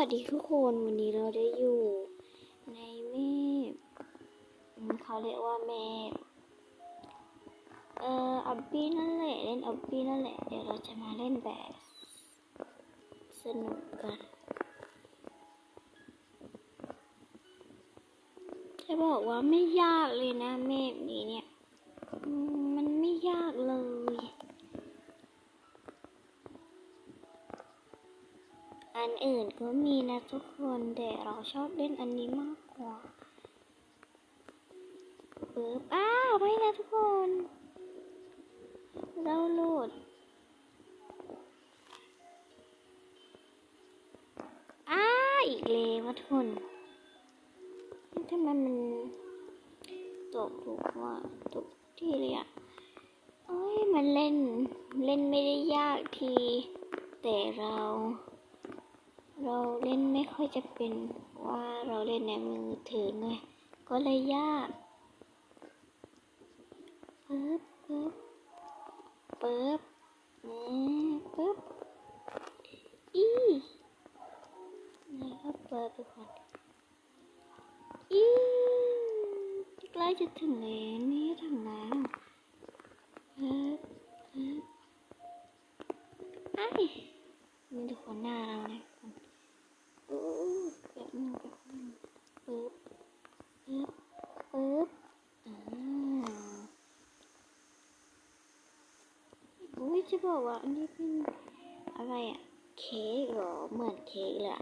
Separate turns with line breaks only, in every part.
วัสดีทุกคนวันนี้เราได้อยู่ในเมฆเขาเรียกว่าเมฆเอ่ออับบี้นั่นแหละเล่นอับบี้นั่นแหละเดี๋ยวเราจะมาเล่นแบบสนุกกันจะบอกว่าไม่ยากเลยนะเมฆนี้เนี่ยมันไม่ยากเลย อันอื่นก็มีนะทุกคนแต่เราชอบเล่นอันนี้มากกว่าปึ๊บอ้าวไม่นะทุกคน เราโหลดอ้าอีกแล้วะทุกคนทำไมมันตกถูกว่าตกที่เลยอะเอ้ยมันเล่นเล่นไม่ได้ยากที แต่เรา เราเล่นไม่ค่อยจะเป็นว่าเราเล่นในมือถือไงก็เลยยากปึ๊บปึ๊บปึ๊บนี่ปึ๊บอีนี่ก็เปิดไปก่อนอีใกล้จะถึงแล้วนี่ถึงแล้วปึ๊บปึ๊บไอ้ายมีทุกคนหน้าเรานะ อู้แบบนึงแบบนึงปึ๊บปึ๊บปึ๊บอ่า อุ้ยจะบอกว่า อันนี้เป็นอะไรอะเค้กเหรอ เหมือนเค้กเลย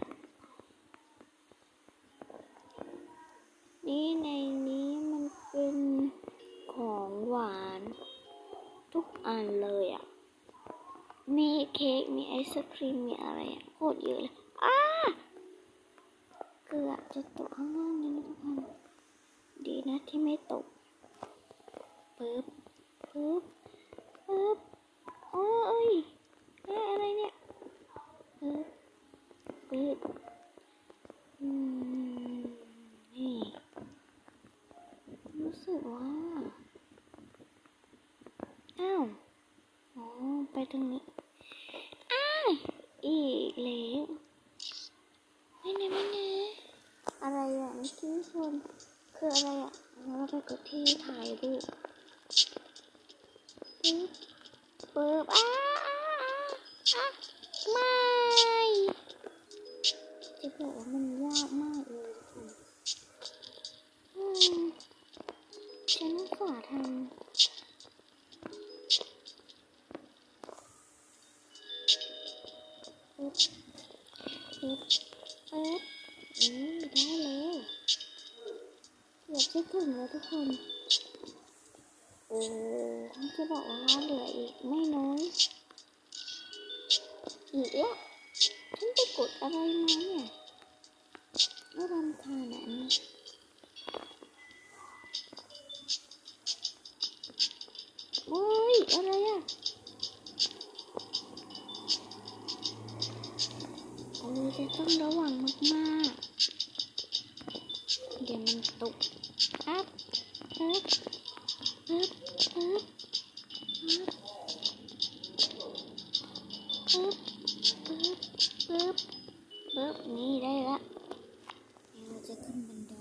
นี่ในนี้มันเป็นของหวาน ทุกอันเลยอะมีเค้ก มีไอศครีม มีอะไรอะโคตรเยอะเลยอ้าเกือบจะตกข้างล่างเลยนะทุกคนดีนะที่ไม่ตกปึ๊บปึ๊บปึ๊บ อ้ยเอ้ยอะไรเนี่ยปึ๊บปึ๊บอืมนี่รู้สึกว่า อ้าวอ๋อไปตรงนี้ อ้ายอีกแล้วไม่นะไม่นะอะไรอะเมื่อกี้ชนคืออะไรอะเราไปกดที่ถ่ายรูป ปึ๊บอ้าไม่จะบอกว่ามันยากมากเลยทุกคนอืมฉันอุตส่าทำปึ๊บปึ๊บปึ๊บอืมได้แล้วเกือบจะถึงแล้วทุกคน โอ้จะบอกว่าเหลืออีกไม่น้อย อีกแล้วฉันไปกดอะไรมาเนี่ยน่ารำคาญอันนี่โอ้ยอะไรอะโอ้ยจะต้องระวังมากๆ เดี๋ยวมันตกอัพอัพ นี่ได้ละเดี๋ยวเราจะขึ้นบันได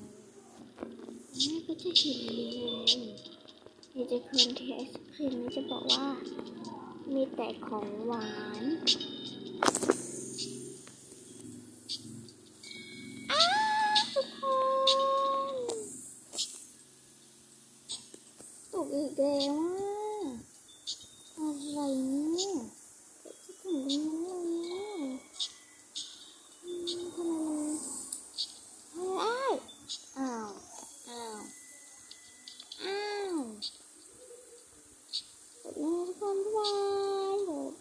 นี่ก็จะเห็นเลยเดี๋ยวจะขึ้นที่ไอศครีมนี่จะบอกว่า มีแต่ของหวานอ้าวทุกคนตกอีกแล้วอะไรเนี่ยจะถึงตรงนั้น